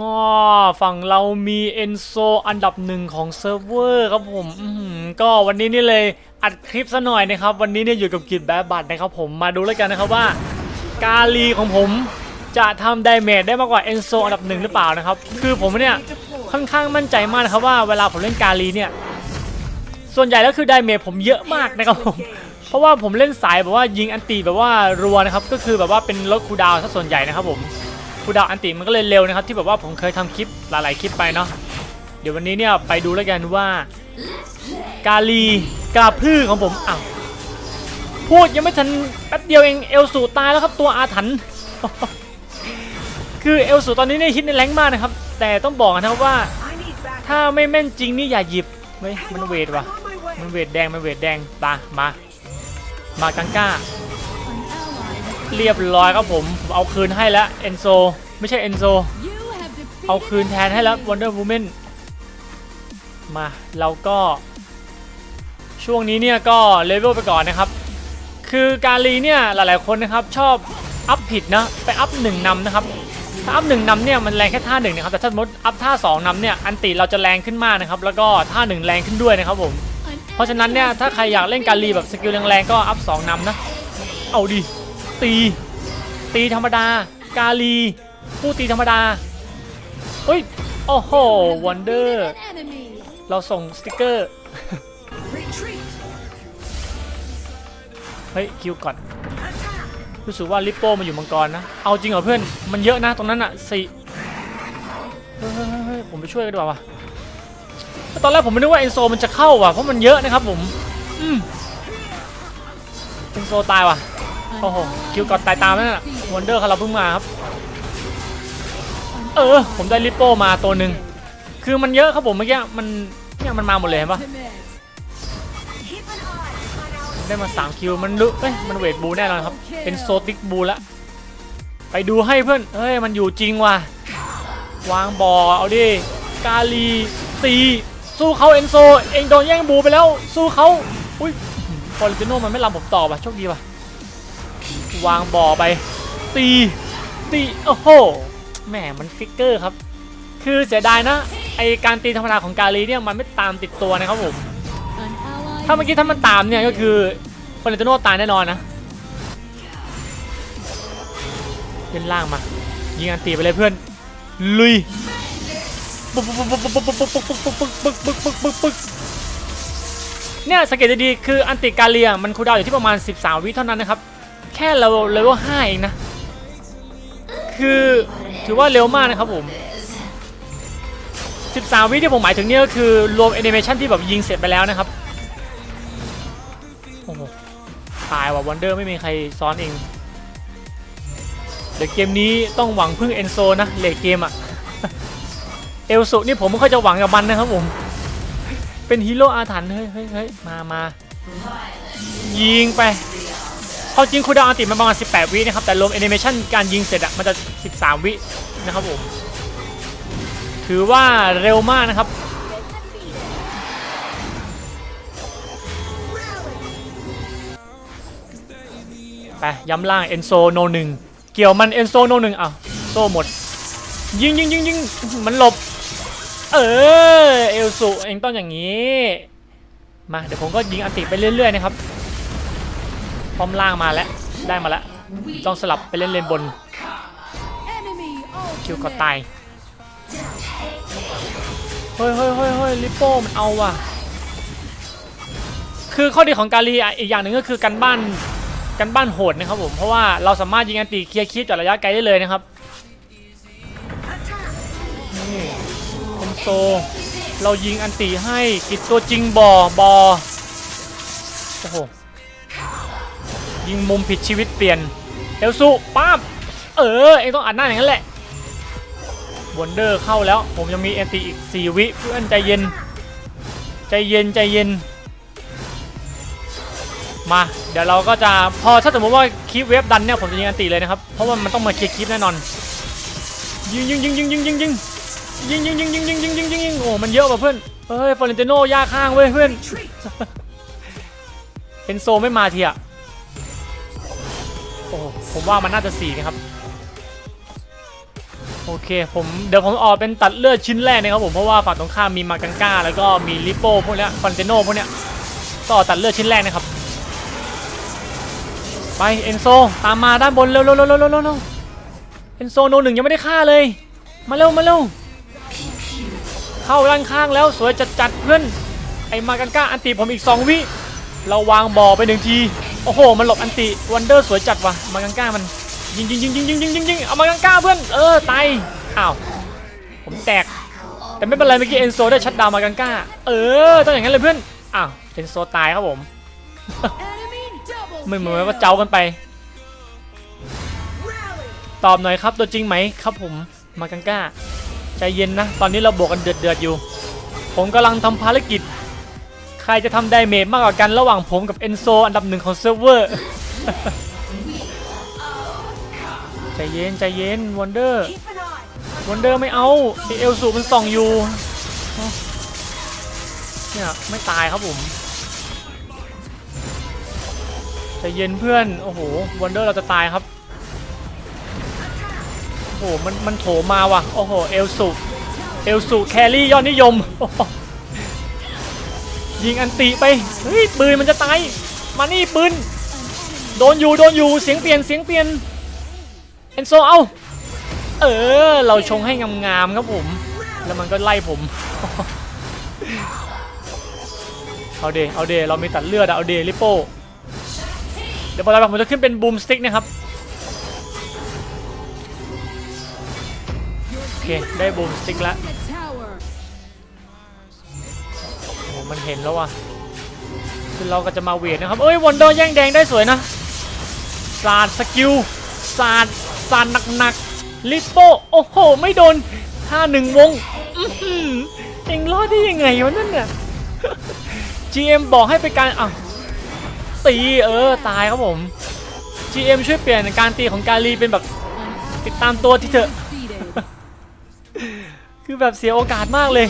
งอฝั่งเรามีเอนโซอันดับหนึ่งของเซิร์ฟเวอร์ครับผมก็วันนี้นี่เลยอัดคลิปซะหน่อยนะครับ วันนี้เนี่ยอยู่กับกิจแบบบัตรนะครับผมมาดูแล้วกันนะครับว่า กาลีของผมจะทำไดเมจได้มากกว่าเอนโซอันดับหนึ่งหรือเปล่านะครับ คือผมเนี่ยค่อนข้างมั่นใจมากนะครับว่าเวลาผมเล่นกาลีเนี่ย ส่วนใหญ่แล้วคือไดเมจผมเยอะมากนะครับผมเพราะว่าผมเล่นสายแบบว่ายิงอันตีแบบว่ารัวนะครับก็คือแบบว่าเป็นลดคูดาวซะส่วนใหญ่นะครับผม คูดาวอันตีมันก็เลยเร็วนะครับที่แบบว่าผมเคยทำคลิปหลาย ๆ คลิปไปเนาะเดี๋ยววันนี้เนี่ยไปดูแล้วกันว่ากาลีกาพือของผมอ้าวพูดยังไม่ทันแป๊บเดียวเองเอลสูตายแล้วครับตัวอาถรรพ์คือเอลสูตอนนี้เนี่ยฮิตในแรงมากนะครับ แต่ต้องบอกนะครับว่า ถ้าไม่แม่นจริงนี่อย่าหยิบเฮ้ยมันเวทว่ะมันเวทแดงมันเวทแดงตามา มากังก้า เรียบร้อยครับผมผมเอาคืนให้แล้วเอนโซไม่ใช่เอนโซเอาคืนแทนให้แล้ว Wonder Woman มาเราก็ ช่วงนี้เนี่ยก็เลเวลไปก่อนนะครับ คือการลีเนี่ยหลายๆคนนะครับชอบอัพผิดนะไปอัพหนึ่งนำนะครับถ้าอัพหนึ่งนำเนี่ยมันแรงแค่ท่าหนึ่งนะครับแต่ถ้าสมมติอัพท่าสองนำเนี่ยอันติเราจะแรงขึ้นมากนะครับแล้วก็ท่าหนึ่งแรงขึ้นด้วยนะครับผมเพราะฉะนั้นเนี่ยถ้าใครอยากเล่นการรีแบบสกิลแรงๆก็อัพสองนำนะเอาดิ ตี ตีธรรมดา กาลี ผู้ตีธรรมดาเฮ้ย โอ้โหวันเดอร์ เราส่งสติกเกอร์ เฮ้ย คิวก่อน รู้สึกว่าลิปโป้มาอยู่มังกรนะ เอาจริงเหรอเพื่อน มันเยอะนะตรงนั้นอะสี่เฮ้ยเฮ้ยเฮ้ยเฮ้ยผมไปช่วยกันดีกว่าวะตอนแรกผมไม่นึกว่าเอนโซมันจะเข้าว่ะ เพราะมันเยอะนะครับผม อืมเอนโซตายว่ะ โอ้โหคิวกอดตายตามนั่นน่ะวันเดอร์เขาเราเพิ่งมาครับ เออ ผมได้ลิปโป้มาตัวหนึ่งคือมันเยอะครับผมเมื่อกี้มันเนี่ยมันมาหมดเลยเห็นปะได้มา3คิวมันลุเอ้ยมันเวทบูแน่นอนครับ เป็นโซติกบูแล้วไปดูให้เพื่อนเฮ้ยมันอยู่จริงว่ะวางบอเอาดิกาลีตีสู้เขาเอนโซเองโดนแย่งบูไปแล้วสู้เขาอุ้ยฟอร์ติโนมันไม่รับผมต่อป่ะโชคดีป่ะ วางบ่อไป ตีตีโอ้โหแหมมันฟิกเกอร์ครับ คือเสียดายนะไอการตีธรรมดาของกาลีเนี่ยมันไม่ตามติดตัวนะครับผมถ้าเมื่อกี้ถ้ามันตามเนี่ยก็คือฟอร์เรนติโนตายแน่นอนนะเล่นล่างมายิงอันตีไปเลยเพื่อนลุยปึ๊กปึ๊กปึ๊กปึ๊กปึ๊กปึ๊กปึ๊กปึ๊กปึ๊กปึ๊กปึ๊กปึ๊กปึ๊กเนี่ยสังเกตดีๆคืออันติกาเลียมันคูดาวอยู่ที่ประมาณ 13 วิเท่านั้นนะครับ แค่เราเลเวล5เองนะ คือถือว่าเร็วมากนะครับผม 13 วิที่ผมหมายถึงนี่ก็คือรวมแอนิเมชันที่แบบยิงเสร็จไปแล้วนะครับ โอ้โห ตายว่ะวันเดอร์ไม่มีใครซ้อนเอง เดี๋ยวเกมนี้ต้องหวังพึ่งเอนโซนะเลทเกมอะเอลสุนี่ผมไม่ค่อยจะหวังกับมันนะครับผม เป็นฮีโร่อาถรรพ์เฮ้ยเฮ้ยเฮ้ยมามายิงไป เขาจริงคูดาวอันติมันประมาณ 18 วินะครับ แต่รวมแอนิเมชันการยิงเสร็จอะมันจะ 13 วินะครับผม ถือว่าเร็วมากนะครับ ไป ย้ำล่างเอนโซโนหนึ่งเกี่ยวมันเอนโซโนหนึ่งอะโซ่หมด ยิงยิงยิงยิงมันหลบ เออ เอลสุเองต้องอย่างนี้ มา เดี๋ยวผมก็ยิงอันติไปเรื่อย ๆ นะครับ พร้อมล่างมาแล้วได้มาแล้วต้องสลับไปเล่นเลนบนคิวก็ตายเฮ้ยเฮ้ยเฮ้ยเฮ้ยลิปโป้มันเอาว่ะคือข้อดีของกาลีอีกอย่างหนึ่งก็คือกันบ้านกันบ้านโหดนะครับผมเพราะว่าเราสามารถยิงอันติเคลียร์คีบจากระยะไกลได้เลยนะครับนี่เป็นโซเรายิงอันติให้กิดตัวจริงบอบอโอ้โห ยิงมุมผิดชีวิตเปลี่ยน เอลซูป้าบเออ เองต้องอัดหน้าอย่างนั้นแหละวันเดอร์เข้าแล้ว ผมยังมีแอนติอีก 4 วิเพื่อนใจเย็น ใจเย็นใจเย็น มา เดี๋ยวเราก็จะพอถ้าสมมติว่าคลิปเว็บดันเนี่ยผมจะยิงแอนติเลยนะครับ เพราะว่ามันต้องมาเคลียร์คลิปแน่นอน ยิงยิงยิงยิงยิงยิงยิงยิงยิงยิงยิงยิงยิงยิงยิงยิงโอ้มันเยอะว่ะเพื่อนเฮ้ยฟอร์เรนติโน่ยากข้างเว้ยเพื่อนเอนโซไม่มาทีอะ โอ้ผมว่ามันน่าจะสี่นะครับ โอเค ผมเดี๋ยวผมออกเป็นตัดเลือดชิ้นแรกนะครับผม เพราะว่าฝั่งตรงข้ามมีมากังก้า แล้วก็มีลิโป้พวกเนี้ยฟอนเตโนพวกเนี้ยก็ตัดเลือดชิ้นแรกนะครับ ไปเอนโซตามมาด้านบนเร็วเร็วเร็วเร็วเร็วเอนโซโนหนึ่งยังไม่ได้ฆ่าเลย มาเร็วมาเร็วเข้าด้านข้างแล้วสวยจัดจัดๆเพื่อนไอ้มากังก้าอันติผมอีกสองวิเราวางบอไปหนึ่งที โอ้โห มันหลบอันติวันเดอร์สวยจัดว่ะมากังก้ามันยิงยิงยิงยิงยิงยิงยิงยิงเอามากังก้าเพื่อนเออตายอ้าวผมแตก แต่ไม่เป็นไรเมื่อกี้เอนโซได้ชัดดาวมากังก้า เออต้องอย่างนั้นเลยเพื่อนอ้าวเอนโซตายครับผมไม่เหมือนว่าเจ้ากันไปตอบหน่อยครับตัวจริงไหมครับผมมากังก้าใจเย็นนะ ตอนนี้เราบวกกันเดือดเดือดๆอยู่ ผมกำลังทำภารกิจ ใครจะทำไดเมจมากกว่ากันระหว่างผมกับเอนโซอันดับหนึ่งของเซิร์ฟเวอร์ใจเย็นใจเย็นวันเดอร์วันเดอร์ไม่เอาไอเอลสูมันส่องอยู่เนี่ยไม่ตายครับผมใจเย็นเพื่อนโอ้โหวันเดอร์เราจะตายครับโอ้โหมันมันโถมมาว่ะโอ้โหเอลสุเอลสุแครี่ยอดนิยมโอ้โห ยิงอันติไปเฮ้ยปืนมันจะตายมานี่ปืนโดนอยู่โดนอยู่เสียงเปลี่ยนเสียงเปลี่ยนเอนโซเอาเออ เราชงให้งามๆครับผม แล้วมันก็ไล่ผม เอาเดเอาเดเรามีตัดเลือดเอาเดลิโป้เดี๋ยวพอเราผมจะขึ้นเป็นบูมสติ๊กนะครับโอเคได้บูมสติ๊กแล้ว มันเห็นแล้วว่ะคือเราก็จะมาเวทนะครับ เอ้ยวันเดอร์แย่งแดงได้สวยนะสาดสกิลสาดสาดหนักๆลิปโป้โอ้โห ไม่โดนท่าหนึ่งวงอื้อหือเอ็งรอดได้ยังไงวะนั่นน่ะ GM บอกให้ไปการอะตีเออตายครับผม GM ช่วยเปลี่ยนการตีของกาลีเป็นแบบติดตามตัวที่เถอะ คือแบบเสียโอกาสมากเลย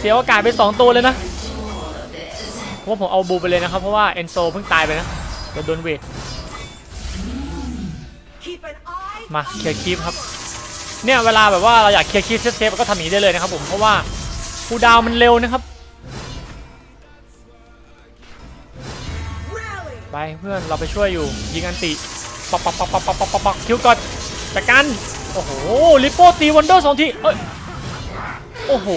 เสียโอกาสไป 2 ตัวเลยนะเพราะว่าผมเอาบูไปเลยนะครับ เพราะว่าเอนโซเพิ่งตายไปนะเดี๋ยวโดนเวทมาเคลียร์คีปครับเนี่ยเวลาแบบว่าเราอยากเคลียร์คีปเซฟก็ทำอย่างนี้ได้เลยนะครับผมเพราะว่าคูดาวมันเร็วนะครับ ไปเพื่อนเราไปช่วยอยู่ยิงอันติปักปักปักปักปักปักปักปักคิวก่อนจัดการโอ้โหลิปโป้ตีวันเดอร์สองทีเอ้ยโอ้โห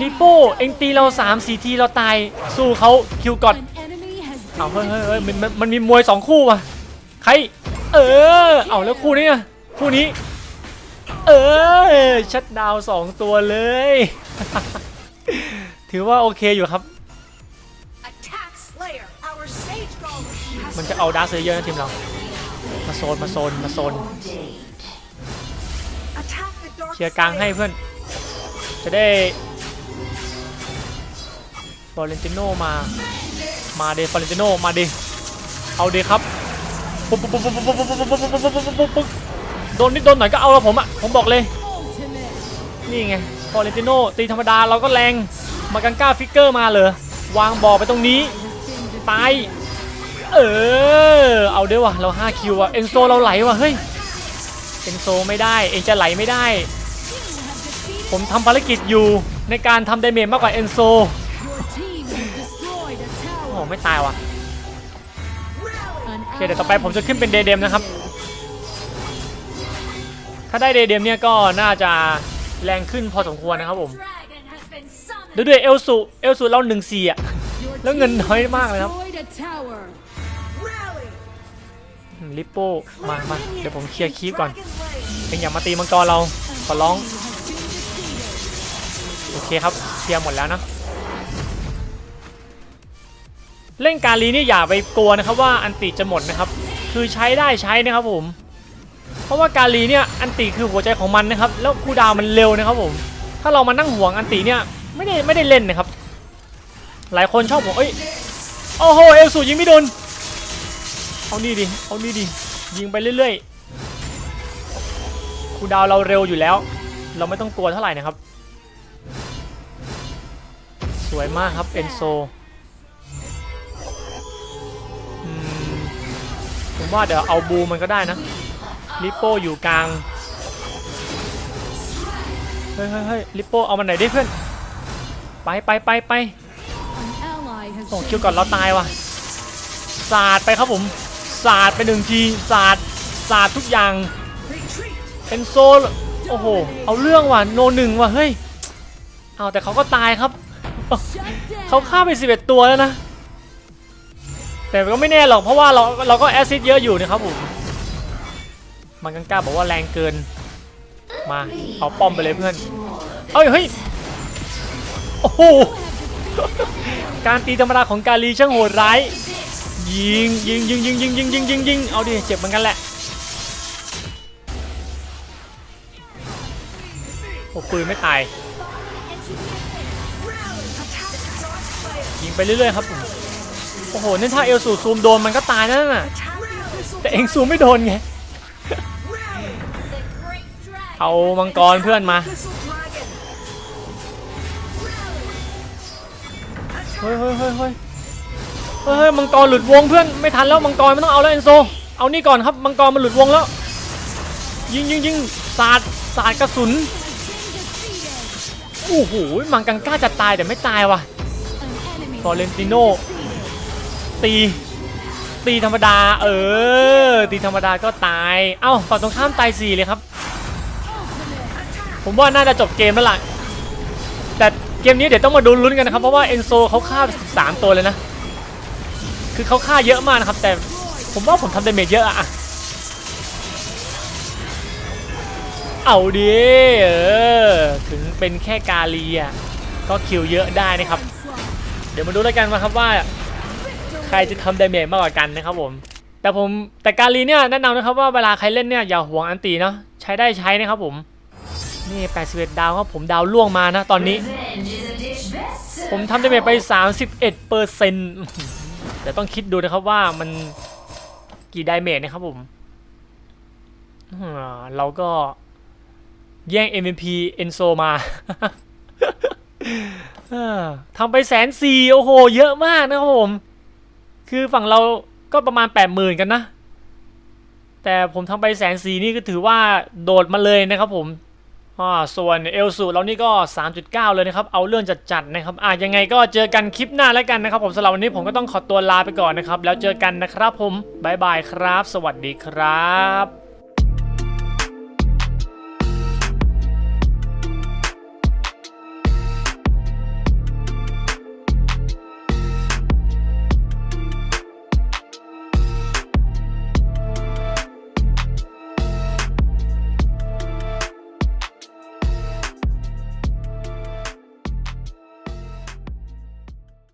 ลิปโป้เอ็งตีเราสามสี่ทีเราตายสู้เขาคิวก่อนเอาเฮ้ยเฮ้ยเฮ้ยมันมันมันมีมวยสองคู่ว่ะใคร เออ เอาแล้วคู่นี้อะคู่นี้ เออชัดดาวน์สองตัวเลย ถือว่าโอเคอยู่ครับ มันจะเอาดาร์คเซเยอร์นะทีมเรา มาโซนมาโซนมาโซนเคลียร์กลางให้เพื่อน จะได้ ฟอเรนติโนมา มาเดฟอเรนติโนมาเดเอาเดครับปุ๊บปุ๊บปุ๊บปุ๊บปุ๊บปุ๊บปุ๊บปุ๊บปุ๊บปุ๊บปุ๊บปุ๊บโดนนิดโดนหน่อยก็เอาละผมอะผมบอกเลยนี่ไงฟอเรนติโนตีธรรมดาเราก็แรงมากังก้าฟิกเกอร์มาเลยวางบอไปตรงนี้ตายเออเอาด้วยว่ะเรา5คิวอะเอนโซเราไหลว่ะเฮ้ยเอนโซไม่ได้เอ็งจะไหลไม่ได้ ผมทำภารกิจอยู่ในการทำดเมจมากกว่าเอนโซ ไม่ตายว่ะโอเคเดี๋ยวต่อไปผมจะขึ้นเป็นเดเดมนะครับ ถ้าได้เดเดมเนี่ยก็น่าจะแรงขึ้นพอสมควรนะครับผมดูด้วยเอลสูเอลสูเราหนึ่งสี่อะแล้วเงินน้อยมากเลยครับลิปโป้มามาเดี๋ยวผมเคลียร์คีปก่อนเอ็งอย่ามาตีมังกรเราขอร้อง โอเคครับเคลียร์หมดแล้วนะ เล่นการลีนี่อย่าไปกลัวนะครับว่าอันติจะหมดนะครับ คือใช้ได้ใช้นะครับผม เพราะว่าการลีเนี่ยอันติคือหัวใจของมันนะครับ แล้วคูดาวมันเร็วนะครับผม ถ้าเรามานั่งห่วงอันติเนี่ยไม่ได้ไม่ได้เล่นนะครับ หลายคนชอบบอกเอ้ยโอ้โหเอลสูยิงไม่โดนเอานี่ดิเอานี่ดิยิงไปเรื่อยๆคูดาวเราเร็วอยู่แล้ว เราไม่ต้องกลัวเท่าไหร่นะครับ สวยมากครับเอนโซ ผมว่าเดี๋ยวเอาบูมันก็ได้นะลิปโป้อยู่กลาง เฮ้ยเฮ้ยเฮ้ยลิปโป้เอามันไหนดิเพื่อน ไปไปไปไป An ally has โอ้คิวก่อนเราตายว่ะสาดไปครับผมสาดไปหนึ่งทีสาดสาดทุกอย่างเป็นโซโอ้โห เอาเรื่องว่ะโนหนึ่งว่ะเฮ้ย เอาแต่เขาก็ตายครับ เขาฆ่าไป 11 ตัวแล้วนะ แต่ก็ไม่แน่หรอกเพราะว่าเราเราก็แอซิดเยอะอยู่นะครับผมมันกังกล้าบอกว่าแรงเกินมาเอาป้อมไปเลยเพื่อนเอ้ยเฮ้ยโอ้โหการตีธรรมดาของกาลีช่างโหดร้ายยิงยิงยิงยิงยิงยิงยิงยิงยิงเอาดิเจ็บเหมือนกันแหละโอ้ปืนไม่ตายยิงไปเรื่อยๆครับผม โอ้โหนี่ถ้าเอลสูซูมโดนมันก็ตายนั่นน่ะแต่เองซูมไม่โดนไงเอามังกรเพื่อนมาเฮ้ยเฮ้ยเฮ้ยเฮ้ยเฮ้ยมังกรหลุดวงเพื่อนไม่ทันแล้วมังกรไม่ต้องเอาแล้วเอนโซเอานี่ก่อนครับมังกรมันหลุดวงแล้ว ยิงยิงยิงสาดสาดกระสุนโอ้โหมังกังก้าจะตายแต่ไม่ตายว่ะฟอเรนติโน ตี ตีธรรมดา เออ ตีธรรมดาก็ตาย เอ้าฝั่งตรงข้ามตายสี่เลยครับ ผมว่าน่าจะจบเกมแล้วล่ะ แต่เกมนี้เดี๋ยวต้องมาดูลุ้นกันนะครับ เพราะว่าเอนโซเขาฆ่า 13 ตัวเลยนะ คือเขาฆ่าเยอะมากนะครับ แต่ผมว่าผมทำดาเมจเยอะอะเอาดิเออถึงเป็นแค่กาลีอะก็คิวเยอะได้นะครับ เดี๋ยวมาดูแล้วกันนะครับว่า ครจะทำดาเมจมากกว่ากันนะครับผม แต่ผมแต่กาลีเนี่ยแนะนำนะครับว่าเวลาใครเล่นเนี่ยอย่าห่วงอันตีเนาะใช้ได้ใช้นะครับผม นี่ 81 ดาวครับผมดาวล่วงมานะตอนนี้ ผมทำดาเมจไป 31เปอร์เซ็นต์แต่ต้องคิดดูนะครับว่ามันกี่ดาเมจนะครับผมเราก็แย่ง MVP เอนโซมาทำไปแสนสี่โอ้โห เยอะมากนะครับผม คือฝั่งเราก็ประมาณ 8 0,000 กันนะ แต่ผมทำไปแสนสี่นี่ก็ถือว่าโดดมาเลยนะครับผมอ่าส่วนเอลสูเรานี่ก็ 3.9 เลยนะครับ เอาเรื่องจัดๆนะครับอะยังไงก็เจอกันคลิปหน้าแล้วกันนะครับ ผมสำหรับวันนี้ผมก็ต้องขอตัวลาไปก่อนนะครับ แล้วเจอกันนะครับผมบายบายครับ สวัสดีครับ